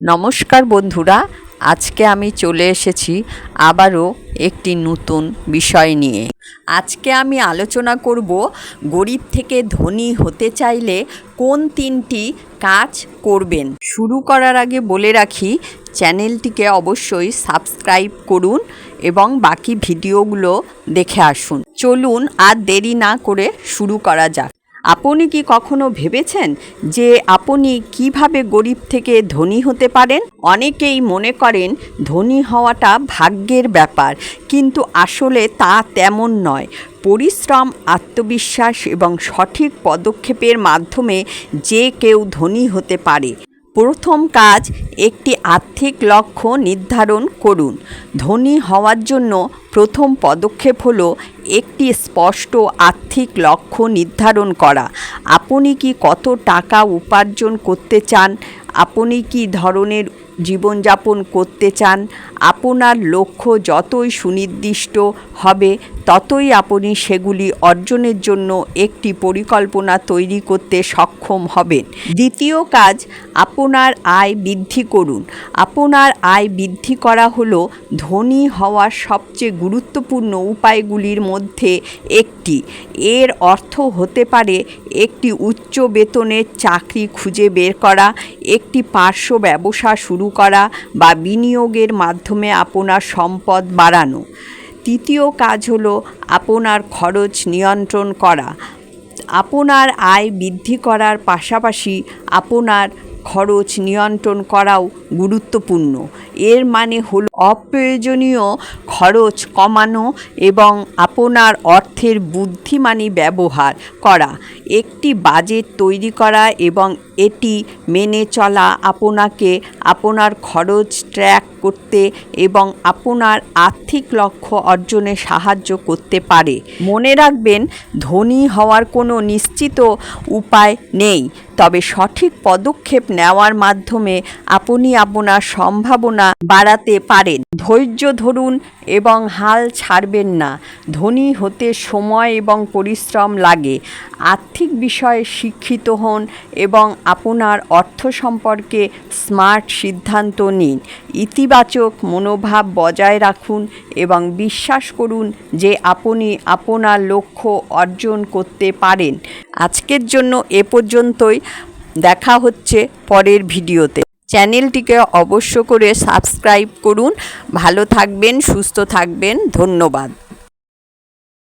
নমস্কার বন্ধুরা, আজকে আমি চলে এসেছি আবারও একটি নতুন বিষয় নিয়ে। আজকে আমি আলোচনা করব গরিব থেকে ধনী হতে চাইলে কোন তিনটি কাজ করবেন। শুরু করার আগে বলে রাখি, চ্যানেলটিকে অবশ্যই সাবস্ক্রাইব করুন এবং বাকি ভিডিওগুলো দেখে আসুন। চলুন আর দেরি না করে শুরু করা যাক। আপনি কি কখনো ভেবেছেন যে আপনি কীভাবে গরিব থেকে ধনী হতে পারেন? অনেকেই মনে করেন ধনী হওয়াটা ভাগ্যের ব্যাপার, কিন্তু আসলে তা তেমন নয়। পরিশ্রম, আত্মবিশ্বাস এবং সঠিক পদক্ষেপের মাধ্যমে যে কেউ ধনী হতে পারে। প্রথম কাজ, একটি আর্থিক লক্ষ্য নির্ধারণ করুন। ধনী হওয়ার জন্য প্রথম পদক্ষেপ হল একটি স্পষ্ট আর্থিক লক্ষ্য নির্ধারণ করা। আপনি কি কত টাকা উপার্জন করতে চান? আপনি কি ধরনের জীবনযাপন করতে চান? আপনার লক্ষ্য যতই সুনির্দিষ্ট হবে, ততই আপনি সেগুলি অর্জনের জন্য একটি পরিকল্পনা তৈরি করতে সক্ষম হবেন। দ্বিতীয় কাজ, আপনার আয় বৃদ্ধি করুন। আপনার আয় বৃদ্ধি করা হলো ধনী হওয়ার সবচেয়ে গুরুত্বপূর্ণ উপায়গুলির মধ্যে একটি। এর অর্থ হতে পারে একটি উচ্চ বেতনের চাকরি খুঁজে বের করা, একটি পার্শ্ব ব্যবসা শুরু করা বা বিনিয়োগের মাধ্যমে আপনার সম্পদ বাড়ানো। তৃতীয় কাজ হলো আপনার খরচ নিয়ন্ত্রণ করা। আপনার আয় বৃদ্ধি করার পাশাপাশি আপনার খরচ নিয়ন্ত্রণ করাও গুরুত্বপূর্ণ। এর মানে হল অপ্রয়োজনীয় খরচ কমানো এবং আপনার অর্থের বুদ্ধিমানী ব্যবহার করা। একটি বাজেট তৈরি করা এবং এটি মেনে চলা আপনাকে আপনার খরচ ট্র্যাক করতে এবং আপনার আর্থিক লক্ষ্য অর্জনে সাহায্য করতে পারে। মনে রাখবেন, ধনী হওয়ার কোনো নিশ্চিত উপায় নেই। তবে সঠিক পদক্ষেপ নেওয়ার মাধ্যমে আপনি আপনার সম্ভাবনা বাড়াতে পারেন। ধৈর্য ধরুন এবং হাল ছাড়বেন না। ধনী হতে সময় এবং পরিশ্রম লাগে। আর্থিক বিষয়ে শিক্ষিত হন এবং আপনার অর্থ সম্পর্কে স্মার্ট সিদ্ধান্ত নিন। ইতিবাচক মনোভাব বজায় রাখুন এবং বিশ্বাস করুন যে আপনি আপনার লক্ষ্য অর্জন করতে পারেন। আজকের জন্য এ পর্যন্তই। দেখা হচ্ছে পরের ভিডিওতে। চ্যানেলটিকে অবশ্য করে সাবস্ক্রাইব করুন। ভালো থাকবেন, সুস্থ থাকবেন। ধন্যবাদ।